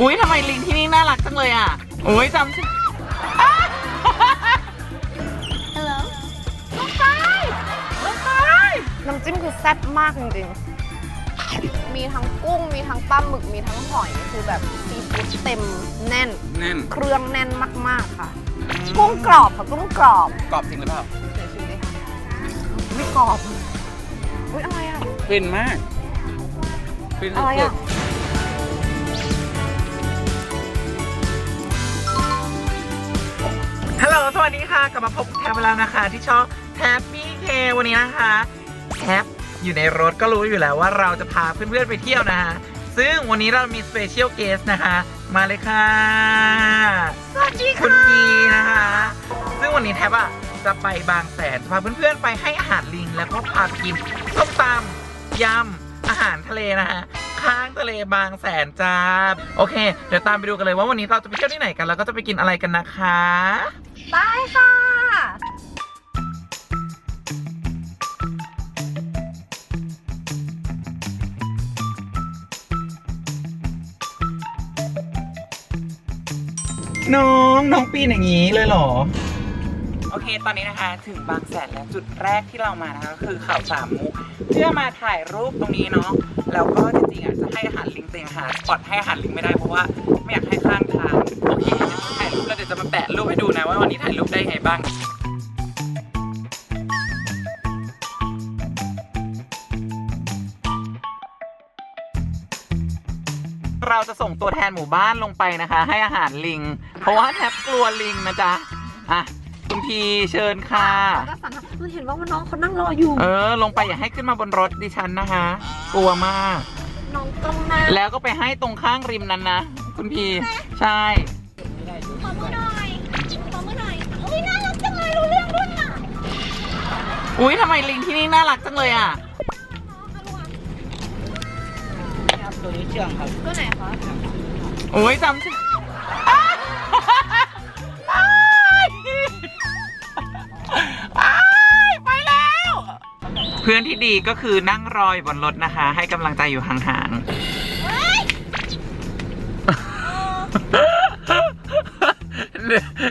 อุ้ยทำไมลิงที่นี่น่ารักจังเลยอะอุ้ยจำชื่ออะ Hello ลงไปลงไปน้ำจิ้มคือแซ่บมากจริงๆ มีทั้งกุ้ง มีทั้งปลาหมึก มีทั้งหอย คือแบบซีฟู้ดเต็มแน่น แน่นเครื่องแน่นมากๆค่ะ กุ้งกรอบค่ะกุ้งกรอบกรอบจริงหรือเปล่าเดี๋ยวชิมดิไม่กรอบ อุ้ยอะไรอะ ฟินมากฟินอะไรสุอะดๆ ลโหลสวัสดีค่ะ กลับมาพบกับแทบแล้วนะคะ ที่ช่องแทบปี้เควันนี้นะคะแทบอยู่ในรถก็รู้อยู่แล้วว่าเราจะพาเพื่อนๆไปเที่ยวนะคะ ซึ่งวันนี้เรามีสเปเชียลเกสนะคะ มาเลยค่ะ สวัสดีคุณค่ะพีนะคะ ซึ่งวันนี้แทบอะจะไปบางแสนจะพาเพื่อนๆไปให้อาหารลิง แล้วก็พาไปกินส้มตำยำอาหารทะเลนะคะ ข้างทะเลบางแสนจ้าโอเค เดี๋ยวตามไปดูกันเลยว่าวันนี้เราจะไปเที่ยวที่ไหนกัน แล้วก็จะไปกินอะไรกันนะคะได้ค่ะน้องน้องปีนอย่างนี้เลยเหรอโอเค ตอนนี้นะคะถึงบางแสนแล้วจุดแรกที่เรามานะคะก็คือเขาสามมุกเพื่อมาถ่ายรูปตรงนี้เนาะแล้วก็จริงๆอะจะให้อาหารลิงแต่ยังหาสปอตให้อาหารลิงไม่ได้เพราะว่าไม่อยากให้ข้างทางโอเคเดี๋ยวถ่ายรูปแล้วเดี๋ยวจะมาแปะรูปให้ดูนะว่าวันนี้ถ่ายรูปได้ไงบ้างเราจะส่งตัวแทนหมู่บ้านลงไปนะคะ ให้อาหารลิง เพราะว่าแทบกลัวลิงนะจ๊ะ อะ คุณพีเชิญค่ะ ก็สั่งมันเห็นว่าว่าน้องเขานั่งรออยู่ เออ ลงไปอย่าให้ขึ้นมาบนรถดิฉันนะคะ กลัวมาก น้องต้องนั่งแล้วก็ไปให้ตรงข้างริมนั้นนะ คุณพีใช่ ขอมือหน่อย ขอมือหน่อยอุ้ยน่ารักจังเลยรู้เรื่องด้วยอะอุ้ยทำไมลิงที่นี่น่ารักจังเลยอะ ตัวไหนคะอุ้ยจำชื่ออ้ พื่อนที่ดีก็คือนั่งรออยู่บนรถนะคะ ให้กำลังใจอยู่ห่างๆ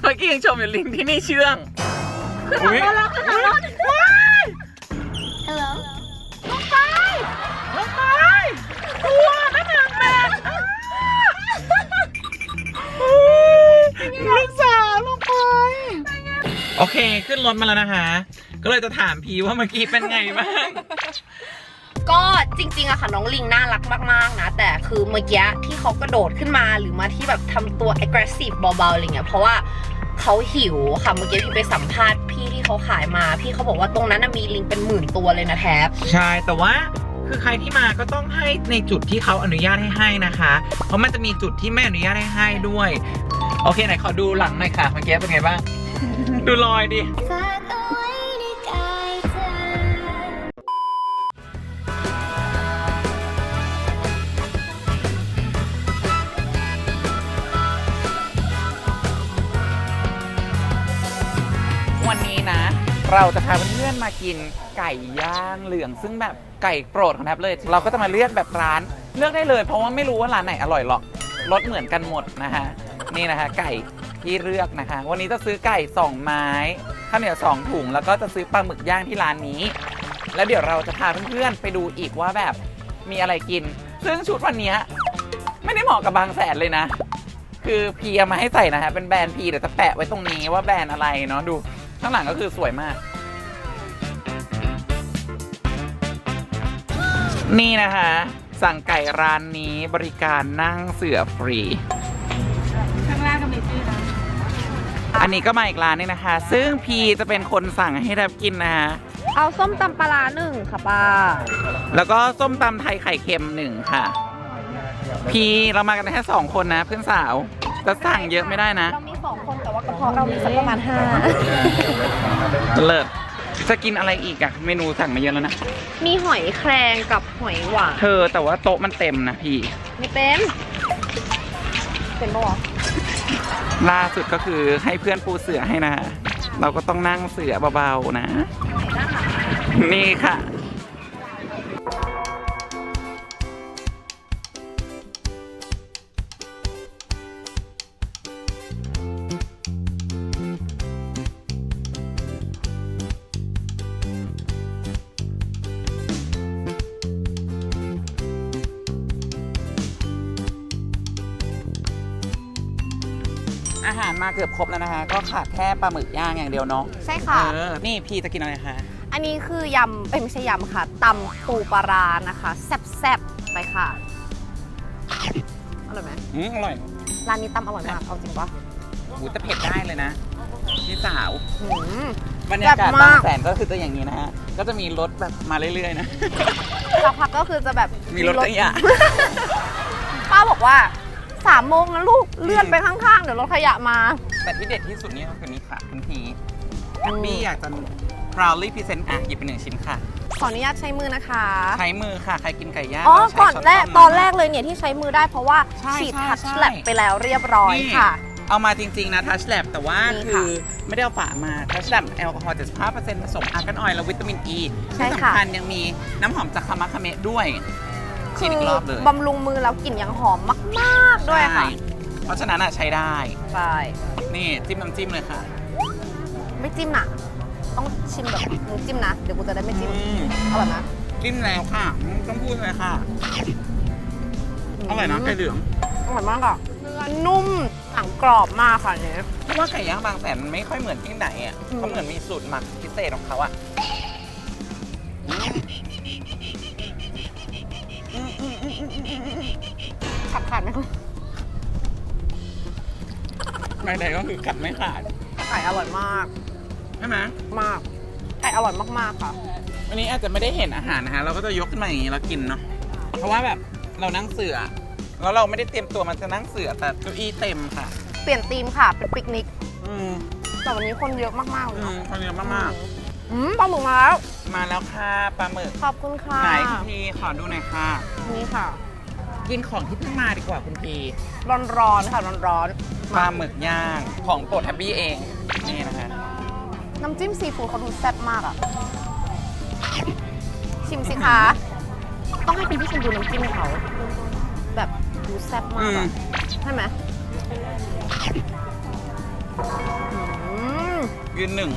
เมื่อกี้ยังชมอยู่ลิงที่นี่เชื่องอุ้ย Hello ลงไปลงไปกลัวนั่นหนึ่งแมนลูกสาวลงไป โอเค ขึ้นรถมาแล้วนะคะ ก็เลยจะถามพีว่าเมื่อกี้เป็นไงบ้าง ก็จริงๆอะค่ะน้องลิงน่ารักมากๆนะ แต่คือเมื่อกี้ที่เขากระโดดขึ้นมาหรือมาที่แบบทำตัว aggressive เบาๆอะไรเงี้ยเพราะว่าเขาหิวค่ะเมื่อกี้พี่ไปสัมภาษณ์พี่ที่เขาขายมา พี่เขาบอกว่าตรงนั้นน่ะมีลิงเป็นหมื่นตัวเลยนะแทบใช่แต่ว่าคือใครที่มาก็ต้องให้ในจุดที่เขาอนุญาตให้ให้นะคะ เพราะมันจะมีจุดที่ไม่อนุญาตให้ให้ด้วย โอเคไหนขอดูหลังหน่อยค่ะเมื่อกี้เป็นไงบ้าง ดูรอยดิฝา เราจะพาเพื่อนๆมากินไก่ย่างเหลือง ซึ่งแบบไก่โปรดของแทบเลย เราก็จะมาเลือกแบบร้าน เลือกได้เลย เพราะว่าไม่รู้ว่าร้านไหนอร่อยหรอกรสเหมือนกันหมดนะคะนี่นะคะไก่ที่เลือกนะคะ วันนี้จะซื้อไก่2ไม้ข้าวเหนียว2ถุงแล้วก็จะซื้อปลาหมึกย่างที่ร้านนี้ แล้วเดี๋ยวเราจะพาเพื่อนๆไปดูอีกว่าแบบมีอะไรกิน ซึ่งชุดวันนี้ไม่ได้เหมาะกับบางแสนเลยนะ คือพีเอามาให้ใส่นะฮะเป็นแบรนด์พีเดี๋ยวจะแปะไว้ตรงนี้ว่าแบรนด์อะไรเนาะดู ข้างหลังก็คือสวยมาก นี่นะคะ สั่งไก่ร้านนี้บริการนั่งเสือฟรี ข้างล่างก็มีชื่อนะอันนี้ก็มาอีกร้านนึงนะคะ ซึ่งพีจะเป็นคนสั่งให้แทบกินนะคะ เอาส้มตำปลาร้าหนึ่งค่ะป้า แล้วก็ส้มตำไทยไข่เค็มหนึ่งค่ะ พีเรามากันแค่สองคนนะเพื่อนสาวจะสั่งเยอะไม่ได้นะ เรา มีสองคนแต่ว่ากระเพาะเรามีสักประมาณห้าเลิศจะกินอะไรอีกอะเมนูสั่งมาเยอะแล้วนะ มีหอยแครงกับหอยหวานเธอแต่ว่าโต๊ะมันเต็มนะพี่ ไม่เต็ม เต็มปะวะล่าสุดก็คือให้เพื่อนปูเสือให้นะ เราก็ต้องนั่งเสือเบาๆนะ นี่ค่ะาหารมาเกือบครบแล้วนะคะ ก็ขาดแค่ปลาหมึกย่างอย่างเดียวเนาะใช่ค่ะ เออนี่พี่จะกินอะไรคะ อันนี้คือยำเอ้ยไม่ใช่ยำค่ะตำปูปลาร้านะคะแซ่บๆไปค่ะอร่อยไหมอืมอร่อยร้านนี้ตำอร่อยมากเอาจริงปะหูแต่เผ็ดได้เลยนะพี่สาวหืม บรรยากาศแซ่บมากบางแสนก็คือจะอย่างนี้นะฮะ ก็จะมีรถแบบมาเรื่อยๆนะ สักพักก็คือจะแบบมีรถขยะป้าบอกว่า สามโมงนะลูกเลื่อนไปข้างๆ เดี๋ยวรถขยะมา แต่ที่เด็ดที่สุดนี่ก็คือนี่ค่ะคุณพีอืแฮมปปี้อยากจะ proudly present อะหยิบไปหนึ่งชิ้นค่ะ ขออนุญาตใช้มือนะคะ ใช้มือค่ะ ใครกินไก่ย่างอ๋อใช้ก่อนช้แรกมตอนแรกเลยเนี่ยที่ใช้มือได้เพราะว่าใช่ฉีดใช่ทัชใช่ แลบไปแล้วเรียบร้อยนี่ค่ะ เอามาจริง ๆ นะ touch lab แต่ว่านี่คืค่ะอไม่ได้เอาฝามา touch lab แอลกอฮอล์75%ผสมอาร์กันออยล์และวิตามินอ e ีใช่ที่ค่ะ สำคัญยังมีน้ำหอมจากคามาคาเมะด้วย ฉีดอีกรอบเลย บำรุงมือแล้วกลิ่นยังหอมมาก ๆ ด้วยค่ะ ใช่เพราะฉะนั้นอะใช้ได้ ใช่ นี่จิ้มน้ำจิ้มเลยค่ะไม่จิ้มน่ะต้องชิมแบบมึงจิ้มนะ เดี๋ยวกูจะได้ไม่จิ้มอืมอร่อยไหมจิ้มแล้วค่ะอืมต้องพูดเลยค่ะอร่อยนะไก่เหลืองอร่อยมากอะเนื้อนุ่มหนังกรอบมากค่ะเนี่ย เพราะว่าไก่ย่างบางแสนมันไม่ค่อยเหมือนที่ไหนอะอืม เขาเหมือนมีสูตรหมักพิเศษของเขาอะอื ขาดขาดไหมคะไม่ใดก็คือกัดไม่ขาด ไก่อร่อยมากใช่ไหมมากไก่อร่อยมากๆค่ะ วันนี้อาจจะไม่ได้เห็นอาหารนะฮะ เราก็จะยกขึ้นมาอย่างนี้แล้วกินเนาะ เพราะว่าแบบเรานั่งเสือ แล้วเราไม่ได้เตรียมตัวมันจะนั่งเสือแต่เก้าอี้เต็มค่ะ เปลี่ยนธีมค่ะเป็นปิกนิก อืมแต่วันนี้คนเยอะมากๆเลยอืเนาะมคนเยอะมากอืมปลาหมึกมาแล้ว ๆมาแล้วค่ะปลาหมึกขอบคุณค่ะ ไหนคุณพี่ขอดูหน่อยค่ะ นี่ค่ะ กินของที่เพิ่งมาดีกว่าคุณพีร้อนๆค่ะร้อนปลาหมึกย่างของโปรดแฮปปี้เองนี่นะคะๆน้ำจิ้มซีฟู้ดเขาดูแซ่บมากอะ ชิมสิคะ ต้องให้คุณผู้ชมดูน้ำจิ้มเขา แบบดูแซ่บมากอะอืมใช่ไหมอืมยืนหนึ่ง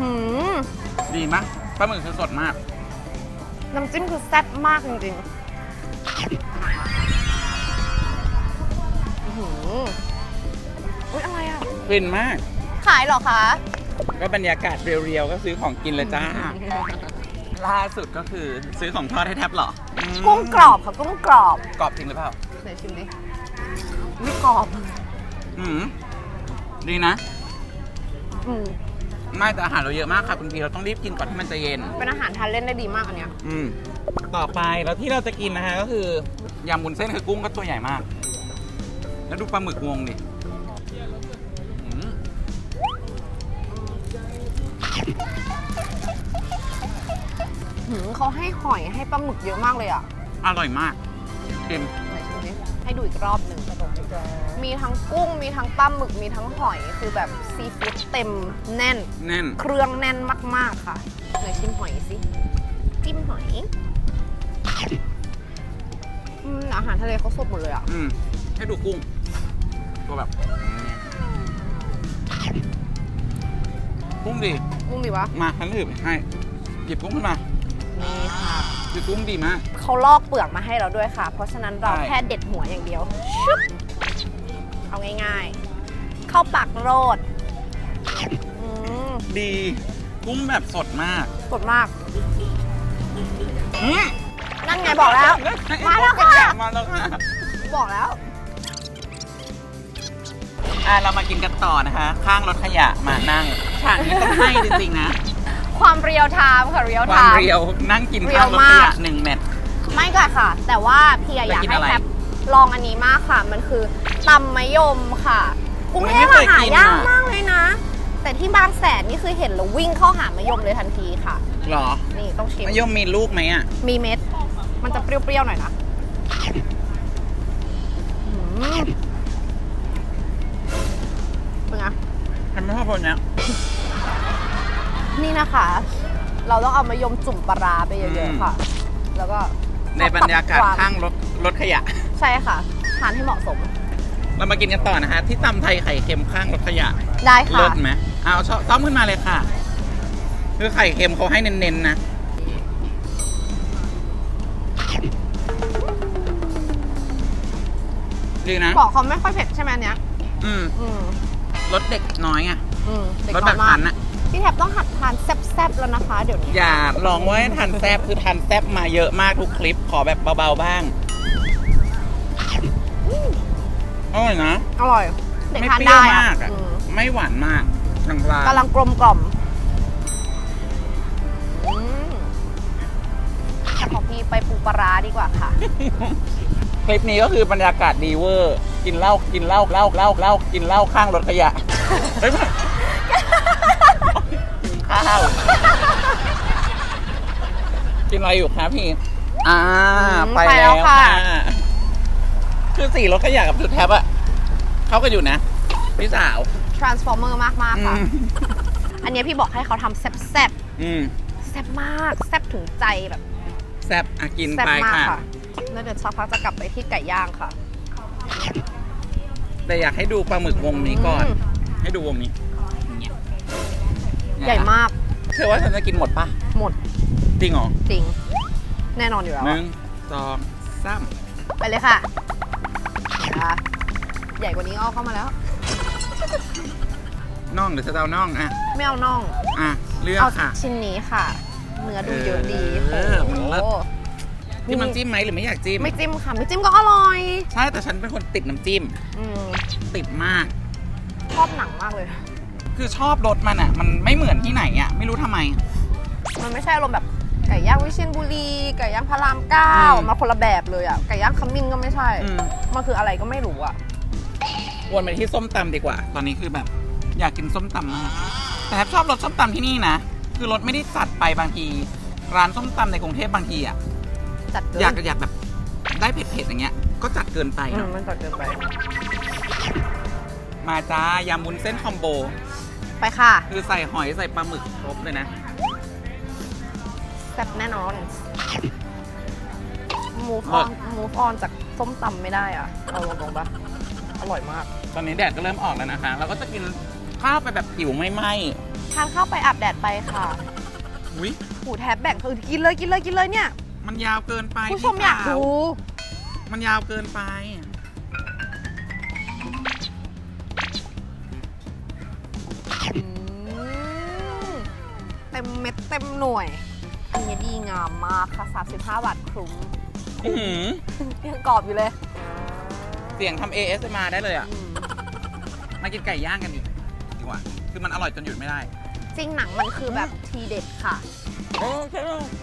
หืมดีมากปลาหมึกคือสดมาก น้ำจิ้มคือแซ่บมากจริง อะฟินมาก ขายเหรอคะ ก็บรรยากาศเรียวๆ ก็ซื้อของกินเลยจ้า ล่าสุดก็คือซื้อของทอดให้แทบเหรออืมกุ้งกรอบค่ะกุ้งกรอบกรอบจริงหรือเปล่า ไหนชิมดิไม่กรอบอืมดีนะ อืมไม่แต่อาหารเราเยอะมากค่ะคุณพีเราต้องรีบกินก่อนที่มันจะเย็น เป็นอาหารทานเล่นได้ดีมากอันเนี้ยอืม ต่อไปแล้วที่เราจะกินนะฮะก็คือยำบุนเส้นคือกุ้งก็ตัวใหญ่มาก แล้วดูปลาหมึกวงดิ หืมเขาให้หอยให้ปลาหมึกเยอะมากเลยอะอร่อยมากเค็มไหนชิมดิให้ดูอีกรอบหนึ่งมีทั้งกุ้งมีทั้งปลาหมึกมีทั้งหอยคือแบบซีฟู้ดเต็มแน่น แน่น เครื่องแน่นมาก ๆค่ะไหนชิมหอยสิจิ้มหอยอืมอาหารทะเลเขาสดหมดเลยอะอืมให้ดูกุ้งตัวแบบกุ้งดีกุ้งดีวะมาฉันถือให้หยิบกุ้งขึ้นมา นี่ค่ะ คือกุ้งดีมาก เขาลอกเปลือกมาให้เราด้วยค่ะ เพราะฉะนั้นเราใช่ แค่เด็ดหัวอย่างเดียวชึบเอาง่ายๆ เข้าปากโรดอืมดีกุ้งแบบสดมากสดมากอืมนั่นไงบอกแล้ว มาแล้วค่ะ มาแล้วค่ะบอกแล้ว อะเรามากินกันต่อนะคะ ข้างรถขยะมานั่งฉากนี้ต้องให้จริงๆนะ ความเรียวไทม์ค่ะเรียวคไทวามม์ เรียวนั่งกินเรียวข้างรถขยะมากหนึ่งเม็ด ไม่ก่อนค่ะ แต่ว่าพี่อะอยากไปกินให้อะไรแคปลองอันนี้มากค่ะ มันคือตำมะยมค่ะกรุงเทพไม่อะเคยหากินยากอะมากเลยนะ แต่ที่บางแสนนี่คือเห็นแล้ววิ่งเข้าหามะยมเลยทันทีค่ะ หรอนี่ต้องชิมมะยมมีลูกไหมอะ มีเม็ด มันจะเปรี้ยวๆหน่อยนะอืมเป็นไง ฉันไม่ชอบคนเนี้ย นี่นะคะ เราต้องเอามายมจุ่มปลาร้าไปเยอือะมๆค่ะ แล้วก็ในบรรยากาศควมข้างรถรถขยะ ใช่ค่ะทานให้เหมาะสมเรามากินกันต่อนะคะ ที่ตำไทยไข่เค็มข้างรถขยะได้เลิค่ะ ศไหมเอาชอบซ้อมขึ้นมาเลยค่ะ คือไข่เค็มเขาให้เน้นๆนะดีนะ บอกเขาไม่ค่อยเผ็ดใช่ไหมอันเนี้ย อืมอืมรสเด็กน้อยไง อืมเด็กรสน้แบอยบมานั้กนอะ พี่แท็บต้องหัดทานแซ่บๆแล้วนะคะเดี๋ยวนี้อย่าลองว่าให้ทานแซบคือทานแซบมาเยอะมากทุกคลิปขอแบบเบาๆบ้างอร่อยนะ อร่อยเด็กไม่ทานเปรี้ยได้วอะมากอะอืมไม่หวานมากกลางๆกำลังกลมกล่อมอืมแต่ของพี่ไปปูปลาร้าดีกว่าค่ะคลิปนี้ก็คือบรรยากาศดีเวอร์ กินเหล้ากินเหล้าเหล้าเหล้าเหล้ากินเหล้าข้างรถขยะ เฮ้ยข้าวกินอะไรอยู่ครับพี่ อ่า อืมไปไปแล้แล้ววค่ะ ค่ะ คือสี่รถขยะกับจุดแท็บอะเขาก็อยู่นะ พี่สาว transformer มากมากๆอืค่ะมอันเนี้ยพี่บอกให้เขาทำแซ่บอืมๆแซ่บมากแซ่บถึงใจแบบแซบอะกินแซ่บไปมากค่ะ ค่ะแล้วเดี๋ยวสักพักจะกลับไปที่ไก่ย่างค่ะแต่อยากให้ดูปลาหมึกวงนี้ก่อน อืมให้ดูวงนี้ใหญ่มาก เธอว่าฉันจะกินหมดปะหมดจริงเหรอจริง แน่นอนอยู่แล้วหอะนึ่งสองสามไปเลยค่ะอะใหญ่กว่านี้เอาเข้ามาแล้ว น่องหรือจะเอาน่องอะไม่เอาน่อง อะเลือกเอาค่ะ ชิ้นนี้ค่ะ เนื้อดูเยอะดีเอโอ้อมันเลิศโหจิ้มน้ำจิ้มไหมหรือไม่อยากจิ้มไม่จิ้มค่ะ ไม่จิ้มก็อร่อยใช่แต่ฉันเป็นคนติดน้ำจิ้ม อืมติดมาก ชอบหนังมากเลย คือชอบรสมันอะ มันไม่เหมือนที่ไหนอะ ไม่รู้ทำไม มันไม่ใช่อารมณ์แบบไก่ย่างวิเชียรบุรี ไก่ย่างพระรามเก้าอืม มาคนละแบบเลยอะ ไก่ย่างขมิ้นก็ไม่ใช่ อืมมันคืออะไรก็ไม่รู้อะ วนไปที่ส้มตำดีกว่า ตอนนี้คือแบบอยากกินส้มตำมากแต่แทบชอบรสส้มตำที่นี่นะ คือรสไม่ได้จัดไปบางที ร้านส้มตำในกรุงเทพบางทีอะ จัดเกินอยากอยากแบบได้เผ็ดๆอย่างเงี้ย ก็จัดเกินไปอืมเนาะมันจัดเกินไป มาจ้ายำวุ้นเส้นคอมโบ ไปค่ะคือใส่หอยใส่ปลาหมึกครบเลยนะแซ่บแน่นอน move เลิ on ศ move on จากส้มตำไม่ได้อะ เอาตรงๆปะอร่อยมาก ตอนนี้แดดก็เริ่มออกแล้วนะคะ เราก็จะกินข้าวไปแบบผิวไม่ไหม้ทานข้าวไปอาบแดดไปค่ะอุ้ยหูแทบแบ่งคือกินเลยกินเลยกินเลยเนี่ย มันยาวเกินไปผู้ชมอยากพี่สวดู มันยาวเกินไป เต็มเม็ดเต็มหน่วย อันนี้ดีงามมากค่ะ35 บาทคุ้มอื้อหือยังกรอบอยู่เลยเสียงทำ ASMR ได้เลยอะ อืมมากินไก่ย่างกันอีกดีกว่า คือมันอร่อยจนหยุดไม่ได้ จริงหนังมันคือแบบทีเด็ดค่ะ โอ้ใช่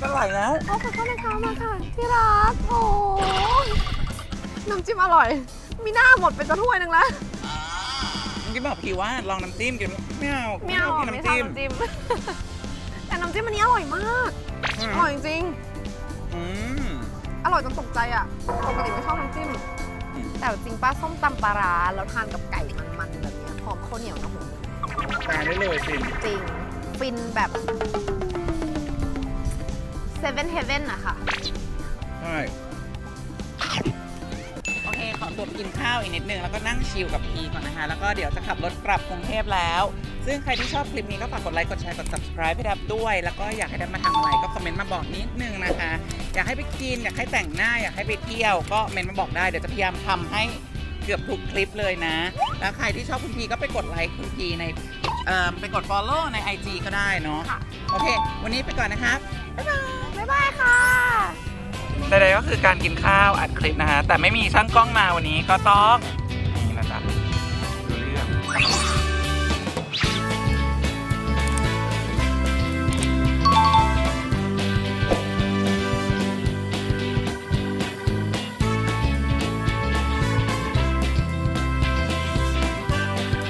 ก็อร่อยแล้วเอาค่ะเข้าในเท้ามาค่ะ ที่รักโอ้ยน้ำจิ้มอร่อย มีหน้าหมดเป็นจะถ้วยหนึงแล้วเมื่อกี้บอกพี่ว่าลองน้ำจิ้มกินไม่เอาไม่เอากินไม่น้ำชอบจิ้มน้ำจิ้ม แต่น้ำจิ้มอันนี้อร่อยมากอืมอร่อยจริง อืมๆอร่อยจนตกใจอะ ปกติไม่ชอบน้ำจิ้ม อืม แต่จริงป้าส้มตำปลาร้าแล้วทานกับไก่มันๆแบบเนี้ยหอมข้าวเหนียวนะผมตายได้เลยสิจริง ฟินแบบ Seven Heaven อะค่ะ ใช่ โอเค ขอตัวไปกินข้าวอีกนิดนึง แล้วก็นั่งชิลกับพีก่อนนะคะ แล้วก็เดี๋ยวจะขับรถกลับกรุงเทพแล้ว ซึ่งใครที่ชอบคลิปนี้ก็ฝากกดไลค์ กดแชร์ กด subscribe ให้ดับด้วย แล้วก็อยากให้ดับมาทำอะไรก็คอมเมนต์มาบอกนิดนึงนะคะ อยากให้ไปกิน อยากให้แต่งหน้า อยากให้ไปเที่ยว ก็เมนต์มาบอกได้ เดี๋ยวจะพยายามทำให้เกือบทุกคลิปเลยนะ แล้วใครที่ชอบคุณพีก็ไปกดไลค์คุณพีในเอ่อไปกด follow ใน IG ก็ได้เนาะ ค่ะ โอเค วันนี้ไปก่อนนะครับ บ๊ายบายค่ะ ใดๆก็คือการกินข้าวอัดคลิปนะฮะ แต่ไม่มีช่างกล้องมาวันนี้ก็ต้อง